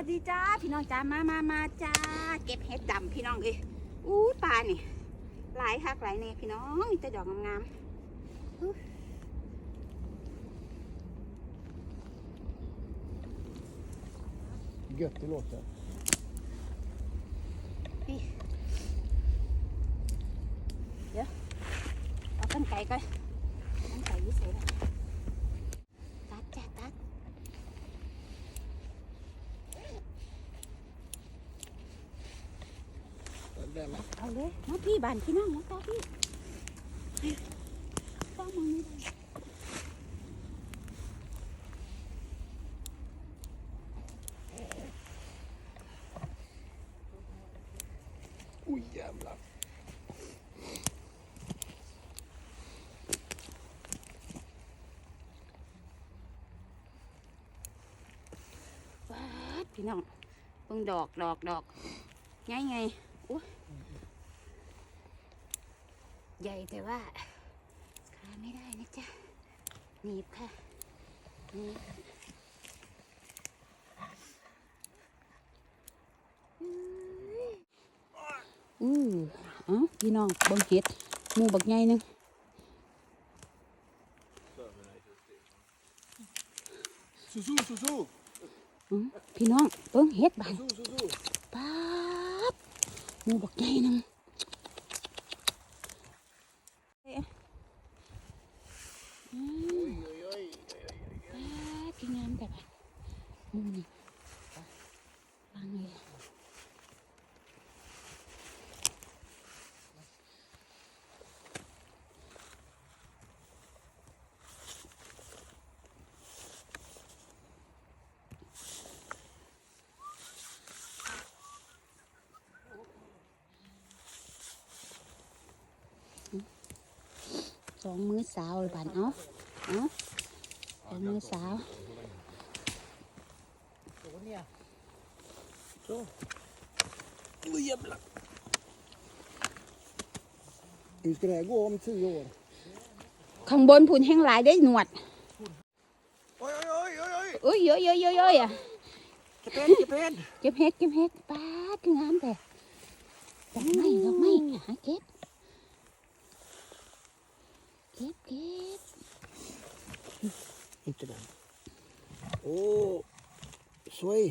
วัสดีจ้าพี่น้องจ้ามามามาจ้าเก็บเห็ดดำพี่น้องเอ้ยอู้ปลานี่หลายคักหลายเนี่ยพี่น้องมีแต่ดอกงามๆอู้ Gött det låter. พี่เดี๋ยวเอากันไก่ก่อนกันไก่ยี่เสร็จแล้วตัดจ้าตัด Det med. เอาเลยมาพี่บานพี่น้องมาต่อพี่ต้องมองนี่ได้ Oj jävlar. ว้าดพี่น้องเพิ่งดอกดอกดอกไงไงอุ้ย ใหญ่แต่ว่าขาไม่ได้นะจ๊ะหนีบค่ะหนีบอือเอ้าพี่น้องเบิ่งเห็ดหมูบักใหญ่หนึง Susu, susu. อื้อพี่น้องเบิ่งเห็ดบาน Susu, susu. ป๊าบหมูบักใหญ่หนึงอืม Oj, oj, oj. ป๊าบกินงามแต่บานหมูนี่วางเลยส องมือสาวเลยบานเอ้าเอ้าสองมือสาว Så. Oj jävlar. Hur ska det här gå om tio år? ข้างบนผุนแห้งหลายได้หนวด Oj, oj, oj, oj, oj. อุ้ยเยอะเยอะเยอะเยอะอะ Kaped, kaped. เก็บเห็ดเก็บเห็ดป้าดคืองามแต่ดอกไม้ดอกไม้หาเก็บ กิบกิบอีกตัวโอ้ สวย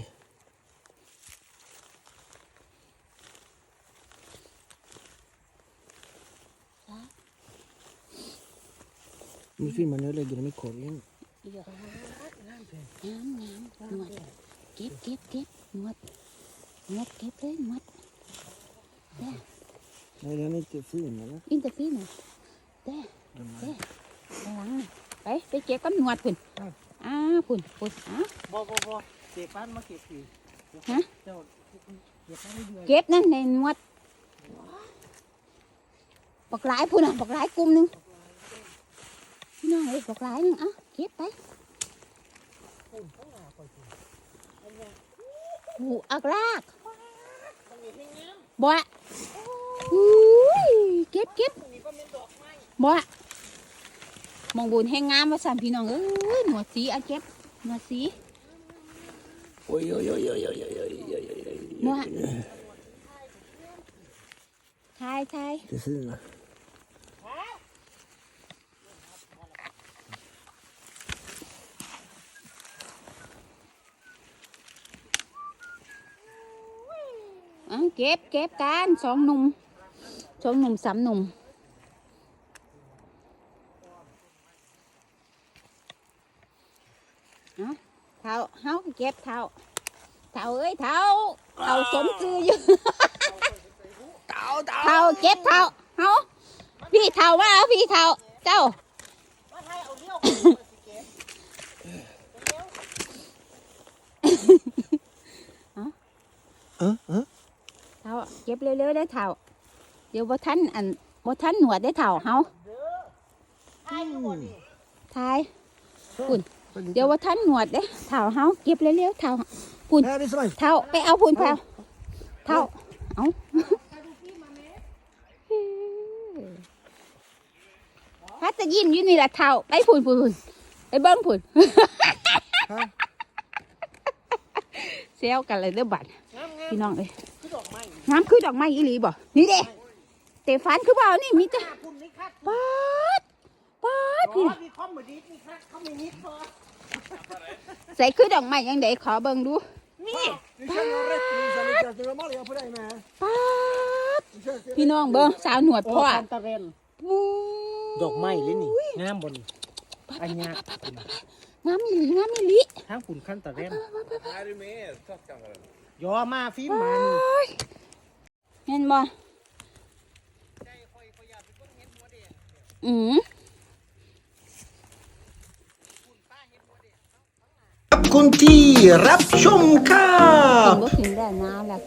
Nu filmar när jag lägger dem i korgen. Ja. Njam, njam, njam. Gipp, gipp, gipp. Njam. Njam, gipp dig. Där. Nej, den är inte fin, eller? Inte fin. Där. หลังไปไปเก็บกับหนวดคุณอ้าคุณคุณอ้าบ่บ่บ่เก็บปั้นมาเก็บสิฮะเก็บนั่นในนวดปักหลายพุ่นอะปักหลายกลุ่มนึงพี่น้องเลยปักหลายนึงอะเก็บไปหูอักรากบ่อุ้ยเก็บเก็บบ่ มองบุญแห้งงามว่าสั่นพี่น้องเอ้ยหนวดสีอะเก็บหนวดสี Oj, oj, oj, oj, oj, oj, oj, oj, oj, oj. บ่ะทายทาย Det fina. อะเก็บเก็บกันสองหนุ่มสองหนุ่มสามหนุ่ม เอาเท้าเฮาเก็บเท้าเท้าเอ้ยเท้าเท้าสมจืออยู่ Tao, tao. เท้าเก็บเท้าเฮาพี่เท้ามาเอาพี่เท้าเจ้าว่าให้เอาเลี้ยวไปสิเก็บเลี้ยว Hả? Hả? เท้าเก็บเร็วๆได้อเท้าเดี๋ยวบ่ทันอันบ่ทันหนวดได้อเท้าเฮาเด้อให้อยู่บ่นี่ทาย Så. Ui. Vad lite. เดี๋ยวว่าท่านหนวดเด้เท้าเฮาเก็บเร็วๆเท้า Här är så เท้าไปเอาพุ่นเท้าเท้าเอาพัดจะยิ้มอยู่นี่แหละเท้าไปพุ่นพุ่นพุ่นไปเบิ้งพุ่นฮะเซลกันเลยเด้อบัดงามงามพี่น้องเอ้ยคือดอกไม้น้ำคือดอกไม้อีหลีบ่นี่เด้เตฟันคือเปล่านี่มีแต่หน้าพุ่นนี่ ครับป๊าดป๊าดอ๋พี่อมีคอมบดีนี่ครับเขามีนิดพอใส่คือดอกไม้ยังไดขอเบิ่งดู นี่ Du känner rätt Lisa, lyckas du med Maria på dig med? ป๊าด Försök พี่น้องเบิ่งสาวหนวดโอ้พ่อคันตะเรนอู้ดอกไม้เลยนี่งามบนอันเนี้ยงามอีหลีงามอีหลีทางคุณคันตะเรน Här är med, tackar för den. ยอมาฟิล์มมานี่เห็นบ่อืม ขอบ คุณที่รับชมครัถึบงบ่ถึงได้น้าแล้ว